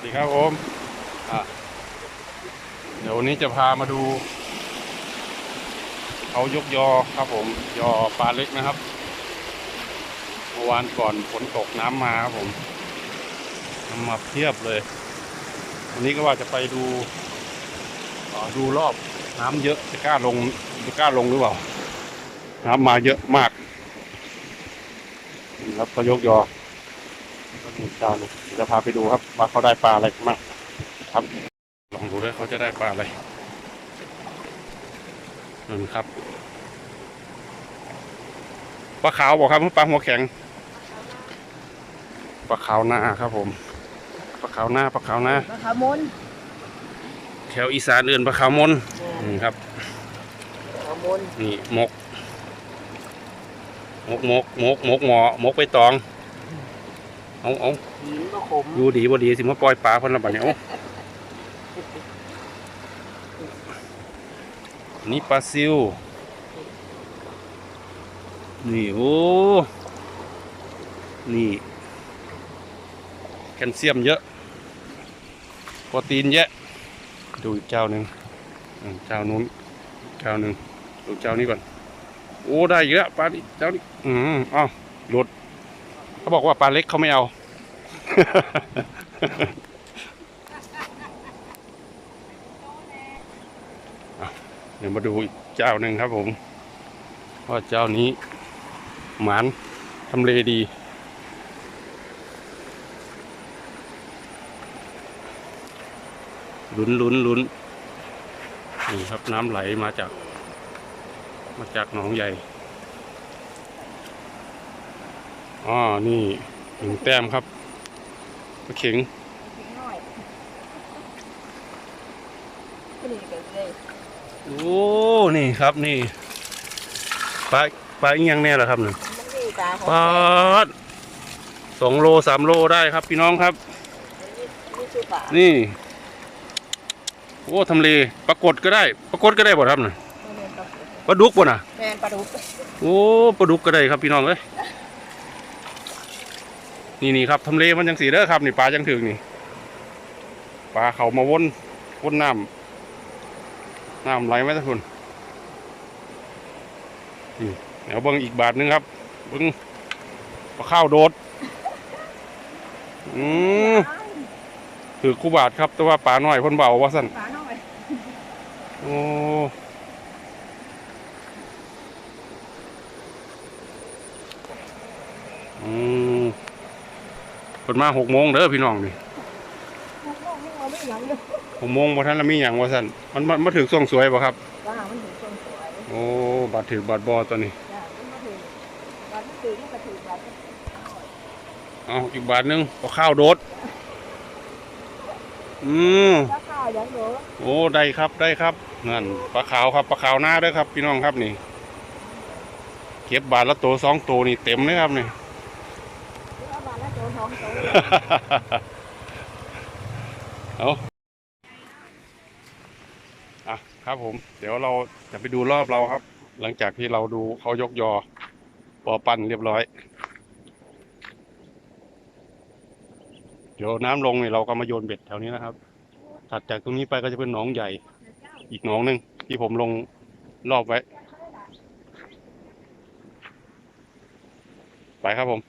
วัสดีครับผมเดี๋ยววันนี้จะพามาดูเขายกยอครับผม ยอปลาเล็กนะครับเมื่อวานก่อนฝนตกน้ำมาครับผมน้ำมาเพียบเลย วันนี้ก็ว่าจะไปดูดูรอบน้ำเยอะจะกล้าลงจะกล้าลงหรือเปล่า น้ำมาเยอะมาก ครับก็ยกยอ จ้าหนึ่งเดี๋ยวจะพาไปดูครับ ว่าเขาได้ปลาอะไรมากครับ ลองดูด้วยเขาจะได้ปลาอะไรนั่นครับปลาขาวบอกครับปลาหัวแข็งปลาขาวหน้าครับ ผมปลาขาวหน้าปลาขาวหน้ามะขามนแถวอีสานเอื่นปลาขาวมนนี่ครับมะขามนนี่มกมกมกมกมกหมอมกไปตอง เอาเอาหินมะขมอยู่ดีบ่ดีสิมาปล่อยปลาเพิ่นละบัดนี้เอานี่ปลาซิว นี่โอ้ นี่แคลเซียมเยอะโปรตีนเยอะ ดูอีกเจ้าหนึ่งอืมเจ้านู้นเจ้าหนึ่งดูเจ้านี้ก่อน โอ้ ได้เยอะปลานี่เจ้านี้ อืมอ้าวหลุด เขาบอกว่าปลาเล็กเขาไม่เอา เดี๋ยวมาดูอีกเจ้าหนึ่งครับผม ว่าเจ้านี้หมานทำเลดีลุ้นลุ้นลุ้นนี่ครับน้ำไหลมาจาก มาจากหนองใหญ่ อ๋อ นี่หนึ่งแต้มครับปลาเข็งหินหน่อยก็นี่ก็ได้โอ้ นี่ครับนี่ปลาปลาอีกอยังแน่เหรอครับเนี่ยมันมีตาของปลาดสองโลสามโลได้ครับ พี่น้องครับนี่ชื่อป่านี่ โอ้ทำเลปรากฏก็ได้ปรากฏก็ได้บ่ครับเนี่ยไม่เรียนปลาปลาดุกบ่น่ะแมนปลาดุกโอ้ปลาดุกก็ได้ครับพี่น้องเอ้ย นี่นี่ครับทำเลมันจังสีเด้อครับนี่ปลาจังถึงนี่ปลาเขามาวนวนน้ำน้ำไหลมาทุกคนนี่เดี๋ยวเบิ้งอีกบาทหนึงครับเบิ้งปลาข้าวโดดอืมถือคู่บาทครับ แต่ว่าปลาน้อยเพ่นเบาว่าสั่นปลาหน่อยโอ้อื เปิดมาหกโมงเด้อพี่น้องนี่ลูกน้องไม่เอาไม่หยังเลยหกโมงบ่ทันละมีหยังว่าสั่นมันมันมาถึงช่วงสวยบ่ครับว่ามันถึงต้นสวยโอ้บาดถือบาดบอตัวนี้จ้ะมันมาถึงวันที่ถึงมันก็ถึงวันที่เอาอีกบาทหนึงเอาข้าวโดดอืมราคาอย่างเด้อโอ้ได้ครับได้ครับนั่นปลาขาวครับปลาขาวหน้าเด้อครับ พี่น้องครับนี่ เก็บบาทละตัวสองตัวนี่เต็มเลยครับนี่ เอาบาทละโจนท้องโต เอาอะครับผม เดี๋ยวเราจะไปดูรอบเราครับ หลังจากที่เราดูเขายกยอปอปั้นเรียบร้อย เดี๋ยวน้ำลงเนี่ยเราก็มาโยนเบ็ดแถวนี้นะครับ ถัดจากตรงนี้ไปก็จะเป็นหนองใหญ่ อีกหนองหนึ่งที่ผมลงรอบไว้ ไปครับผม